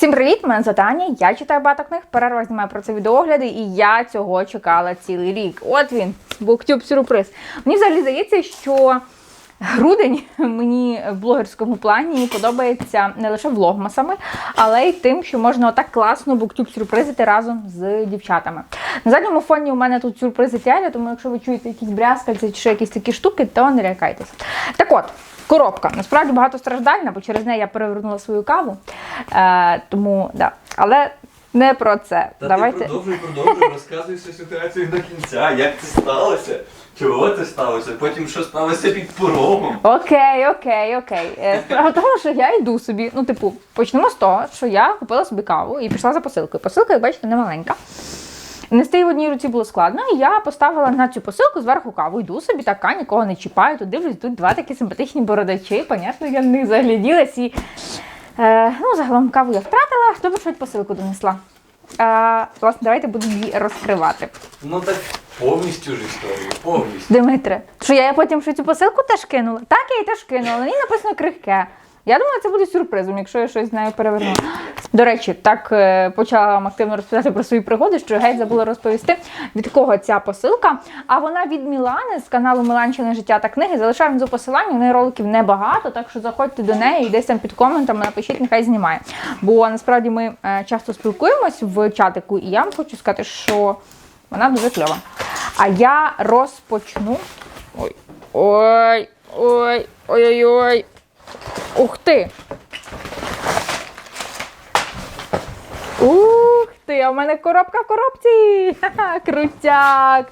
Всім привіт! Мене звати Аня, я читаю багато книг, перерва знімаю про це відеогляди, і я цього чекала цілий рік. От він, буктюб сюрприз. Мені взагалі здається, що грудень мені в блогерському плані подобається не лише влогмасами, але й тим, що можна отак класно буктюб сюрпризити разом з дівчатами. На задньому фоні у мене тут сюрпризи тяля, тому якщо ви чуєте якісь брязкальці чи якісь такі штуки, то не лякайтеся. Так от. Коробка. Насправді багатостраждальна, бо через неї я перевернула свою каву. Е, тому, да. Але не про це. Та Давайте. ти продовжуй, продовжуй, розказуй всю ситуацію до кінця, як це сталося, чого це сталося, потім що сталося під порогом. Окей, окей, окей. Е, Справа в тому, що я йду собі. Ну, типу, почнемо з того, що я купила собі каву і пішла за посилкою. Посилка, як бачите, не маленька. Нести в одній руці було складно, і я поставила на цю посилку зверху каву. Йду собі така, нікого не чіпаю. Тут дивлюсь, тут два такі симпатичні бородачі. Понятно, я них загляділась і е, ну, загалом каву я втратила, добре, що посилку донесла. Е, власне, давайте будемо її розкривати. Ну так повністю ж історію, повністю. Димитре, що я потім що цю посилку теж кинула? Так, я її теж кинула. На ній написано крихке. Я думала, це буде сюрпризом, якщо я щось з нею переверну. До речі, так е, почала вам активно розповідати про свої пригоди, що геть забула розповісти, від кого ця посилка. А вона від Мілани з каналу Миланчине життя та книги. Залишаю внизу посилання, у неї роликів небагато, так що заходьте до неї і десь там під коментами напишіть, нехай знімає. Бо насправді ми е, часто спілкуємось в чатику, і я вам хочу сказати, що вона дуже кльова. А я розпочну. Ой, ой, ой, ой-ой-ой. Ух ти! Ух ти! А в мене коробка в коробці! Крутяк!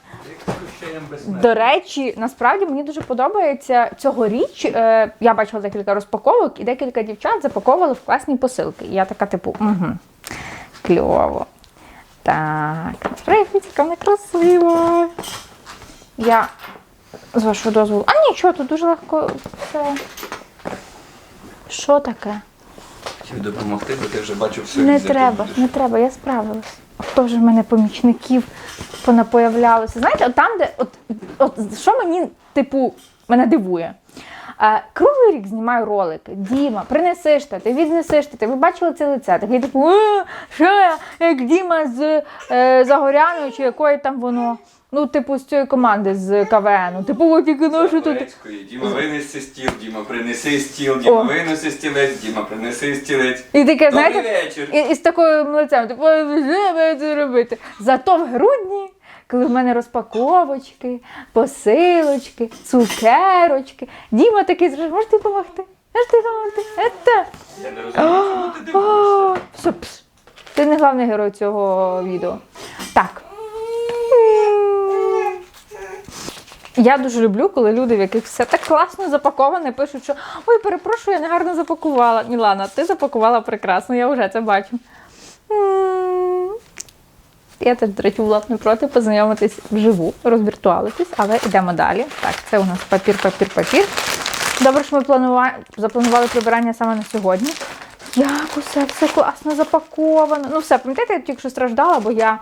До речі, насправді мені дуже подобається цьогоріч. Е, я бачила декілька розпаковок, і декілька дівчат запаковували в класні посилки. І я така, типу, угу, кльово. Так, насправді яка красиво. Я з вашого дозволу. А нічого, тут дуже легко все. Що таке? Хотів допомогти, бо ти вже бачив все. Не треба, не треба, я справилась. Хто ж в мене помічників понапоявлялося? Знаєте, от там, де от, от що мені, типу, мене дивує. Е, круглий рік знімаю ролики. Діма, принесиш те, ти віднесеш те. Ви бачили це лице? Такий типу, «Е, що я, як Діма з е, Загоряною, чи якої там воно. Ну, типу, з цієї команди з КВН. Типу, от тільки ну, що тут. Діма винеси стіл, Діма принеси стіл, Діма О. винеси стілець, Діма принеси стілець. І таке, Добрий знаєте, вечір. І, і з таким лицем, типу, «Що ви це робити. Зато в грудні, коли в мене розпаковочки, посилочки, цукерочки, Діма такий зразу, можеш ти допомогти? Можеш ти допомогти? Ета. Я не розумію, чому ти дивишся. О, Все, пс. Ти не головний герой цього відео. Так. Я дуже люблю, коли люди, в яких все так класно запаковане, пишуть, що ой, перепрошую, я негарно запакувала. Мілана, ти запакувала прекрасно, я вже це бачу. Я теж, до речі, була б не проти познайомитись вживу, розвіртуалитись, але йдемо далі. Так, це у нас папір, папір, папір. Добре, що ми планува... запланували прибирання саме на сьогодні. Як усе все класно запаковано. Ну, все, пам'ятаєте, я тільки що страждала, бо я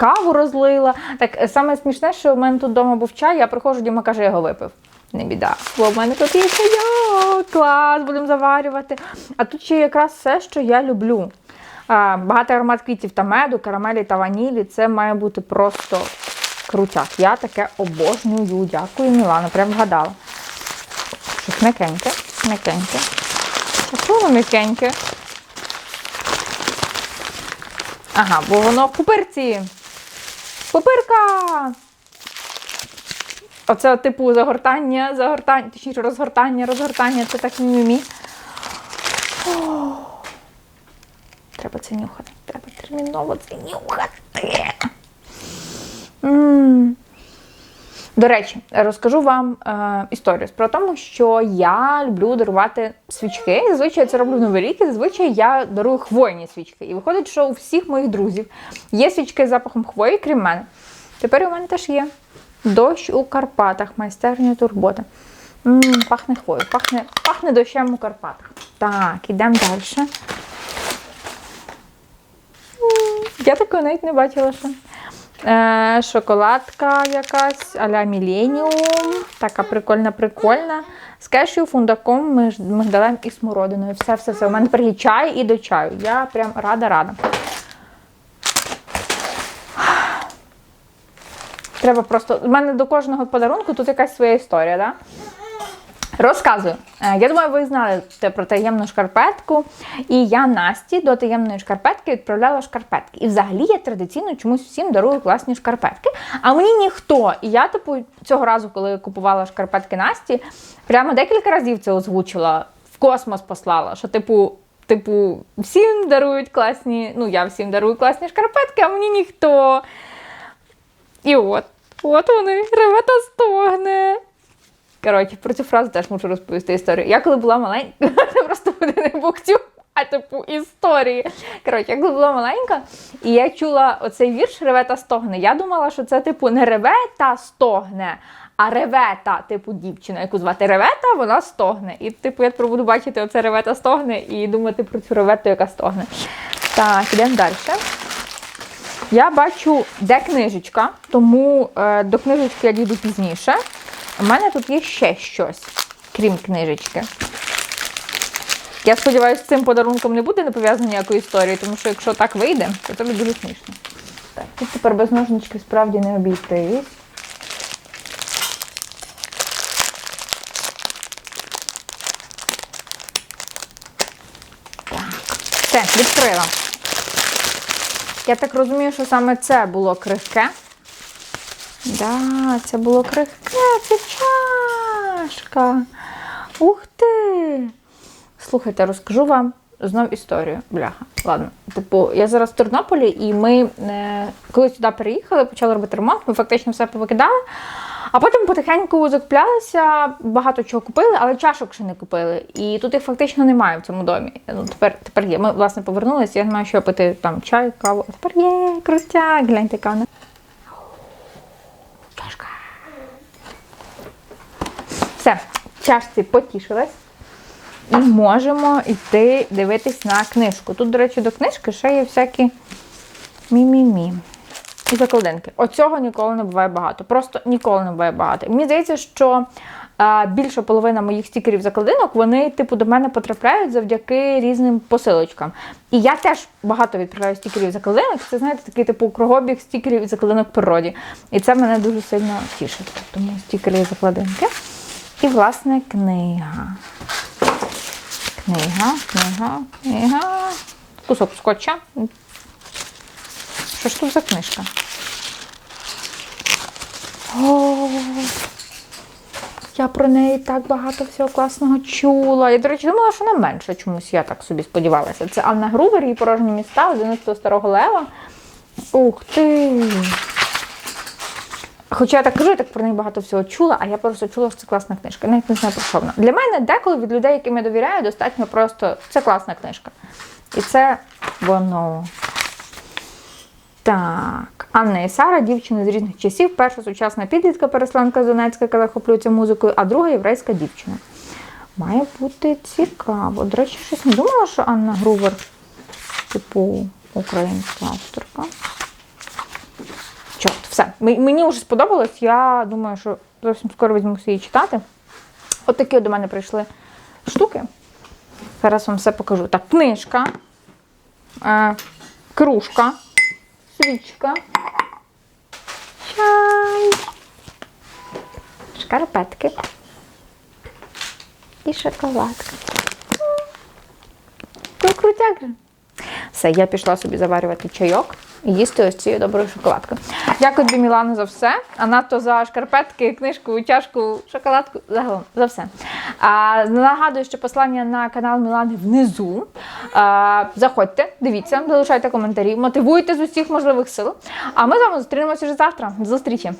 каву розлила. Так е, саме смішне, що в мене тут вдома був чай, я приходжу, Діма каже, я його випив. Не біда. Бо в мене тут є чайок, клас, будемо заварювати. А тут ще якраз все, що я люблю. А, багатий аромат квітів та меду, карамелі та ванілі. Це має бути просто крутяк. Я таке обожнюю. Дякую, Мілана, прям вгадала. Щось м'якеньке, м'якеньке. Чого м'якеньке? Ага, бо воно в пупирці. Пупирка! Оце, типу, загортання, загортання, точніше, розгортання, розгортання, це так мімі. Треба це нюхати. Треба терміново це нюхати. М. До речі, розкажу вам е, історію про тому, що я люблю дарувати свічки. Зазвичай я це роблю в Новий рік, і зазвичай я дарую хвойні свічки. І виходить, що у всіх моїх друзів є свічки з запахом хвої, крім мене. Тепер у мене теж є. Дощ у Карпатах, майстерня турбота. М, пахне хвою, пахне, пахне дощем у Карпатах. Так, ідемо далі. Я такого навіть не бачила ще. Е, шоколадка якась, а-ля Міленіум. Така прикольна, прикольна. з кешю, фундаком, мигдалем і смородиною. Все, все, все. У мене тепер чай і до чаю. Я прям рада, рада. Треба просто. У мене до кожного подарунку тут якась своя історія? Да? Розказую. Е, Я думаю, ви знали про таємну шкарпетку. І я Насті до таємної шкарпетки відправляла шкарпетки. І взагалі я традиційно чомусь всім дарую класні шкарпетки. А мені ніхто. І я, типу, цього разу, коли купувала шкарпетки Насті, прямо декілька разів це озвучила, в космос послала, що, типу, типу, всім дарують класні, ну я всім дарую класні шкарпетки, а мені ніхто. І от, от вони, реве та стогне. Коротше, про цю фразу теж можу розповісти історію. Я коли була маленька, це просто буде не буктю, а типу історії. Коротше, я коли була маленька, і я чула оцей вірш реве та стогне. Я думала, що це типу не реве та стогне, а ревета, типу дівчина, яку звати ревета, вона стогне. І типу я тепер буду бачити оце ревета стогне і думати про цю ревету, яка стогне. Так, ідемо далі. Я бачу, де книжечка, тому е, до книжечки я дійду пізніше. У мене тут є ще щось, крім книжечки. Я сподіваюся, з цим подарунком не буде не пов'язано ніякої історії, тому що якщо так вийде, то це буде дуже смішно. Так, тут тепер без ножнички справді не обійтись. Все, відкрила. Я так розумію, що саме це було крихке. Да, це було крихке, це чашка. Ух ти! Слухайте, розкажу вам знов історію. Бляха. Ладно. Типу, я зараз в Тернополі, і ми, е, коли сюди переїхали, почали робити ремонт, ми фактично все повикидали. А потім потихеньку закуплялися, багато чого купили, але чашок ще не купили. І тут їх фактично немає в цьому домі. Ну, тепер, тепер є. Ми, власне, повернулися, я не маю що пити там чай, каву. А тепер є крутяк, гляньте, яка вона. Все, чашці потішилась. І можемо йти дивитись на книжку. Тут, до речі, до книжки ще є всякі мі-мі-мі. І закладинки. Оцього ніколи не буває багато. Просто ніколи не буває багато. Мені здається, що е, більша половина моїх стікерів закладинок, вони, типу, до мене потрапляють завдяки різним посилочкам. І я теж багато відправляю стікерів закладинок. Це, знаєте, такий типу кругобіг стікерів і закладинок в природі. І це мене дуже сильно тішить. Тому стікери і закладинки. І, власне, книга. Книга, книга, книга. Кусок скотча. Що ж тут за книжка? О, я про неї так багато всього класного чула. Я, до речі, думала, що вона менше чомусь, я так собі сподівалася. Це Анна Грубер, її порожні міста, 11 старого лева. Ух ти! Хоча я так кажу, я так про неї багато всього чула, а я просто чула, що це класна книжка. Навіть не знаю про що вона. Для мене деколи від людей, яким я довіряю, достатньо просто це класна книжка. І це воно. Так, Анна і Сара, дівчини з різних часів. Перша сучасна підлітка пересланка з Донецька, яка захоплюється музикою, а друга єврейська дівчина. Має бути цікаво. До речі, щось не думала, що Анна Грувер, типу, українська авторка. Чорт, все. Мені вже сподобалось. Я думаю, що зовсім скоро візьмуся її читати. От такі до мене прийшли штуки. Зараз вам все покажу. Так, книжка, е, кружка, свічка, чай, шкарпетки і шоколадка. Крутяк же. Все, я пішла собі заварювати чайок їсти ось цією доброю шоколадкою. Дякую тобі, Мілану, за все. А надто за шкарпетки, книжку, чашку, шоколадку. Загалом за все. А, нагадую, що послання на канал Мілани внизу. А, заходьте, дивіться, залишайте коментарі, мотивуйте з усіх можливих сил. А ми з вами зустрінемося вже завтра. До зустрічі!